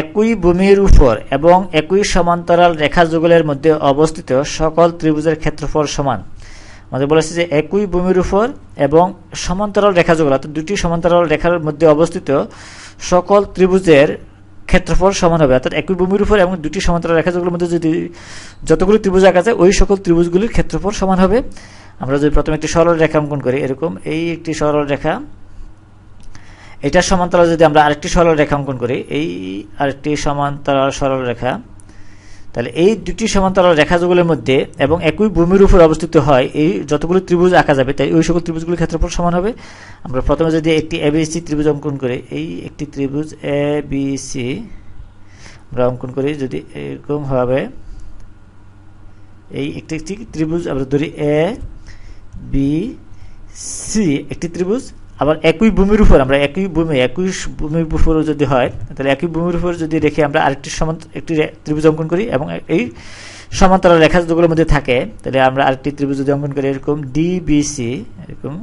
একই ভূমির উপর এবং একই সমান্তরাল রেখা যুগলের মধ্যে অবস্থিত সকল ত্রিভুজের ক্ষেত্রফল সমান। আমাদের বলেছে যে একই ভূমির উপর এবং সমান্তরাল রেখা যুগল অর্থাৎ দুটি সমান্তরাল রেখার মধ্যে অবস্থিত সকল ত্রিভুজের ক্ষেত্রফল সমান হবে। অর্থাৎ একই ভূমির উপর এবং দুটি সমান্তরাল রেখা যুগলের মধ্যে যদি যতগুলি ত্রিভুজ আঁকা যায়, ওই সকল ত্রিভুজগুলির ক্ষেত্রফল সমান হবে। আমরা যদি প্রথমে একটি সরল রেখা অঙ্কন করি, এরকম এই একটি সরল রেখা এটার সমান্তরাল যদি আমরা আরেকটি সরল রেখা অঙ্কন করি, এই আরেকটি সমান্তরাল সরল রেখা, তাহলে এই দুটি সমান্তরাল রেখা রেখাগুলোর মধ্যে এবং একই ভূমির উপর অবস্থিত হয়, এই যতগুলো ত্রিভুজ আঁকা যাবে, তাই ওই সকল ত্রিভুজগুলির ক্ষেত্রফল সমান হবে। আমরা প্রথমে যদি একটি এ এবিসি ত্রিভুজ অঙ্কন করি, এই একটি ত্রিভুজ এ বি সি আমরা অঙ্কন করি যদি এরকম হবে, এই একটি একটি ত্রিভুজ আমরা ধরি এ বি সি একটি ত্রিভুজ আবার একই ভূমির উপর আমরা একই ভূমি, একই ভূমির উপর যদি হয়, তাহলে একই ভূমির উপর যদি রেখে আমরা আরেকটি সমান, একটি ত্রিভুজ অঙ্কন করি এবং এই সমান্তরাল রেখা যেগুলোর মধ্যে থাকে, তাহলে আমরা আরেকটি ত্রিভুজ যদি অঙ্কন করি, এরকম ডিবিসি এরকম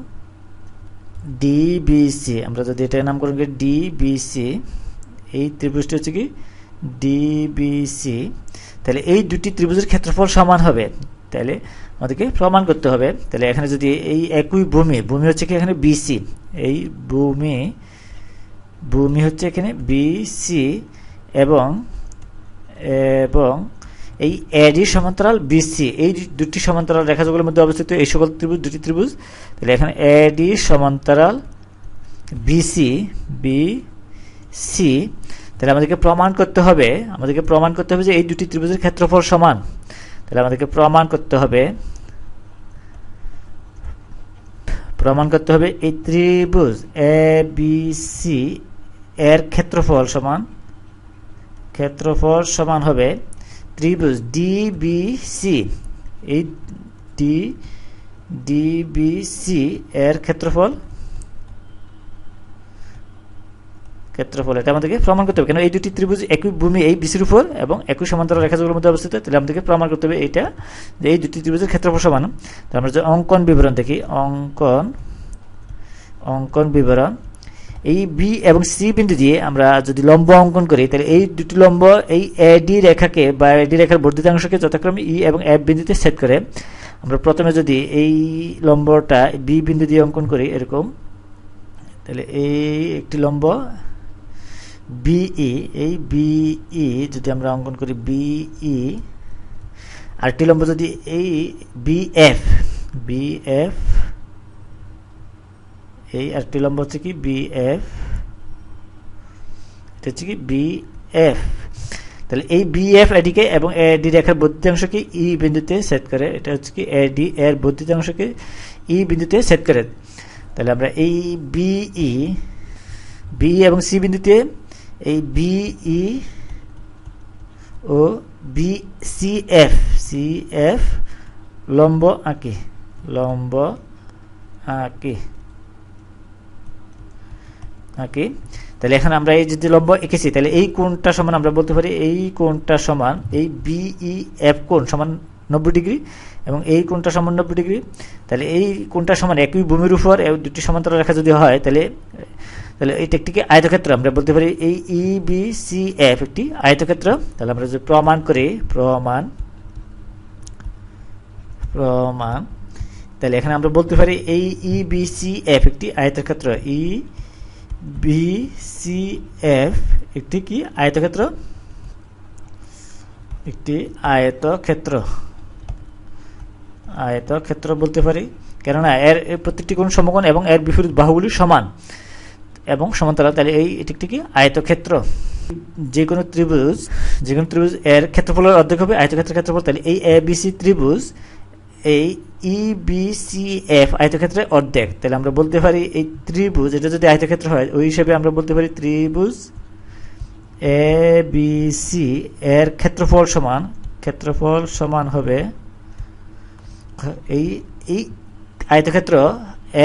ডিবিসি আমরা যদি এটার নামকরণ করি ডিবিসি এই ত্রিভুজটি হচ্ছে কি ডিবিসি তাহলে এই দুটি ত্রিভুজের ক্ষেত্রফল সমান হবে, তাহলে আমাদেরকে প্রমাণ করতে হবে। তাহলে এখানে যদি এই একই ভূমি ভূমি হচ্ছে কি এখানে বিসি এই ভূমি ভূমি হচ্ছে এখানে বিসি এবং এবং এই এডি সমান্তরাল বিসি এই দুটি সমান্তরাল রেখাগুলোর মধ্যে অবস্থিত এই সকল ত্রিভুজ, দুটি ত্রিভুজ, তাহলে এখানে এডি সমান্তরাল বিসি বি সি তাহলে আমাদেরকে প্রমাণ করতে হবে, আমাদেরকে প্রমাণ করতে হবে যে এই দুটি ত্রিভুজের ক্ষেত্রফল সমান। তাহলে আমাদেরকে প্রমাণ করতে হবে প্রমাণ করতে হবে, এই ত্রিভুজ এ বি সি এর ক্ষেত্রফল সমান ক্ষেত্রফল সমান হবে ত্রিভুজ ডি বি সি এই ডি ডি বি সি এর ক্ষেত্রফল ক্ষেত্রফল এটা আমাদেরকে প্রমাণ করতে হবে কেন এই দুটি ত্রিভুজ একই ভূমি, এই বিসির উপর এবং একই সমান্তরাল রেখাগুলোর মধ্যে অবস্থিত। তাহলে আমাদেরকে প্রমাণ করতে হবে এইটা, যে এই দুটি ত্রিভুজের ক্ষেত্রফল সমান। তাহলে আমরা যে অঙ্কন বিবরণ দেখি, অঙ্কন অঙ্কন বিবরণ। এই বি এবং সি বিন্দু দিয়ে আমরা যদি লম্ব অঙ্কন করি, তাহলে এই দুটি লম্ব এই এডি রেখাকে বা এডি রেখার বর্ধিতাংশকে যথাক্রমে ই এবং এফ বিন্দুতে সেট করে। আমরা প্রথমে যদি এই লম্বটা বি বিন্দু দিয়ে অঙ্কন করি, এরকম, তাহলে এই একটি লম্ব বিই এই বিই যদি আমরা অঙ্কন করি বিই আরেকটি লম্ব যদি এই বিএফ বিএফ এই আরেকটি লম্ব হচ্ছে কি বিএফ এটা হচ্ছে কি বিএফ তাহলে এই বিএফ এডিকে এবং এডি রেখার বর্ধিতাংশকে ই বিন্দুতে সেট করে, এটা হচ্ছে কি এডি এর বর্ধিতাংশকে ই বিন্দুতে সেট করে। তাহলে আমরা এই বিই বি এবং সি বিন্দুতে এই BE O B C F C F লম্ব আঁকে। লম্ব আঁকে। আঁকি। তাহলে এখন আমরা এই যদি লম্ব এঁকেছি, তাহলে এই কোণটা সমান আমরা বলতে পারি এই কোণটা সমান এই বিই এফ কোণ সমান নব্বই ডিগ্রি এবং এই কোণটা সমান নব্বই ডিগ্রি। তাহলে এই কোণটা সমান একই ভূমির উপর দুটি সমান্তরাল রেখা যদি হয়, তাহলে তাহলে এই একটিকে আয়তক্ষেত্র আমরা বলতে পারি এই ই বি সি এফ একটি আয়তক্ষেত্র। তাহলে আমরা যদি প্রমাণ করি, প্রমাণ প্রমাণ, তাহলে এখানে আমরা বলতে পারি এই ই বি সি এফ একটি আয়তক্ষেত্র। ই বি সি এফ একটি কি? আয়তক্ষেত্র? একটি আয়তক্ষেত্র। আয়তক্ষেত্র বলতে পারি। কেননা এর প্রত্যেকটি কোন সমকোণ এবং এর বিপরীত বাহুগুলি সমান। এবং সমান্তরাল, তাহলে এই এটি একটি কি আয়তক্ষেত্র। যে কোনো ত্রিভুজ যে কোনো ত্রিভুজ এর ক্ষেত্রফলের অর্ধেক হবে আয়তক্ষেত্রের ক্ষেত্রফল, তাহলে এই এ বি সি ত্রিভুজ, এই ই বি সি এফ আয়তক্ষেত্রের অর্ধেক। তাহলে আমরা বলতে পারি এই ত্রিভুজ, এটা যদি আয়তক্ষেত্র হয়, ওই হিসেবে আমরা বলতে পারি ত্রিভুজ এ বি সি এর ক্ষেত্রফল সমান ক্ষেত্রফল সমান হবে এই এই আয়তক্ষেত্র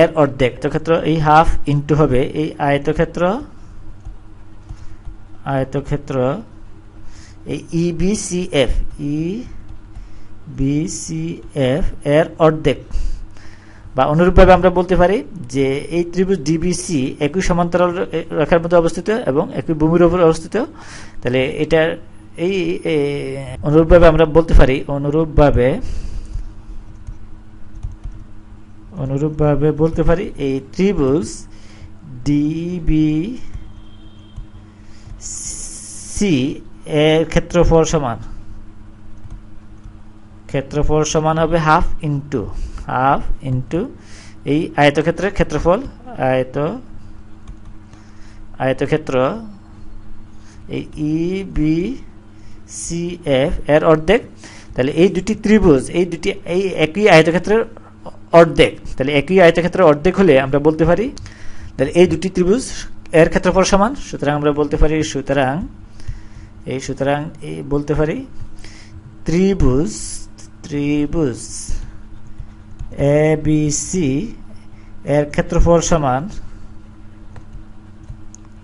এর অর্ধেক। আয়তক্ষেত্র এই হাফ ইন্টু হবে, এই আয়তক্ষেত্র আয়তক্ষেত্র, এই E B C F E B C F এর অর্ধেক। বা অনুরূপভাবে আমরা বলতে পারি যে এই ত্রিভুজ ডিবিসি একই সমান্তরাল রেখার মধ্যে অবস্থিত এবং একই ভূমির উপর অবস্থিত। তাহলে এটার এই অনুরূপভাবে আমরা বলতে পারি অনুরূপভাবে অনুরূপভাবে বলতে পারি, এই ত্রিভুজ ডিবি সি এর ক্ষেত্রফল সমান। ক্ষেত্রফল সমান হবে হাফ ইন্টু হাফ ইন্টু এই আয়তক্ষেত্রের ক্ষেত্রফল, আয়ত, আয়তক্ষেত্র এই ই বি সি এফ এর অর্ধেক। তাহলে এই দুটি ত্রিভুজ, এই দুটি, এই একই আয়তক্ষেত্রের অর্ধেক। তাহলে একই আয়তক্ষেত্রের অর্ধেক হলে আমরা বলতে পারি, তাহলে এই দুটি ত্রিভুজ এর ক্ষেত্রফল সমান, সুতরাং আমরা বলতে পারি, সুতরাং, এই সুতরাং এই বলতে পারি, ত্রিভুজ ত্রিভুজ এ বি সি এর ক্ষেত্রফল সমান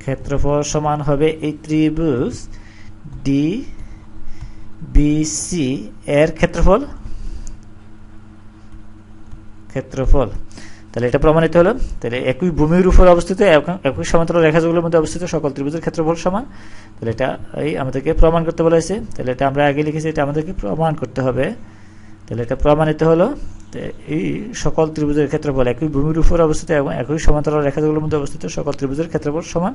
ক্ষেত্রফল সমান হবে এই ত্রিভুজ ডি বি সি এর ক্ষেত্রফল ক্ষেত্রফল। তাহলে এটা প্রমাণিত হলো। তাহলে একই ভূমির উপর অবস্থিত, একই সমান্তরাল রেখাগুলোর মধ্যে অবস্থিত সকল ত্রিভুজের ক্ষেত্রফল সমান। তাহলে এটা এই আমাদেরকে প্রমাণ করতে বলা হয়েছে। তাহলে এটা আমরা আগে লিখেছি, এটা আমাদেরকে প্রমাণ করতে হবে। তাহলে এটা প্রমাণিত হলো এই সকল ত্রিভুজের ক্ষেত্রফল একই ভূমির উপর অবস্থিত এবং একই সমান্তরাল রেখাগুলোর মধ্যে অবস্থিত সকল ত্রিভুজের ক্ষেত্রফল সমান।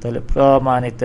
তাহলে প্রমাণিত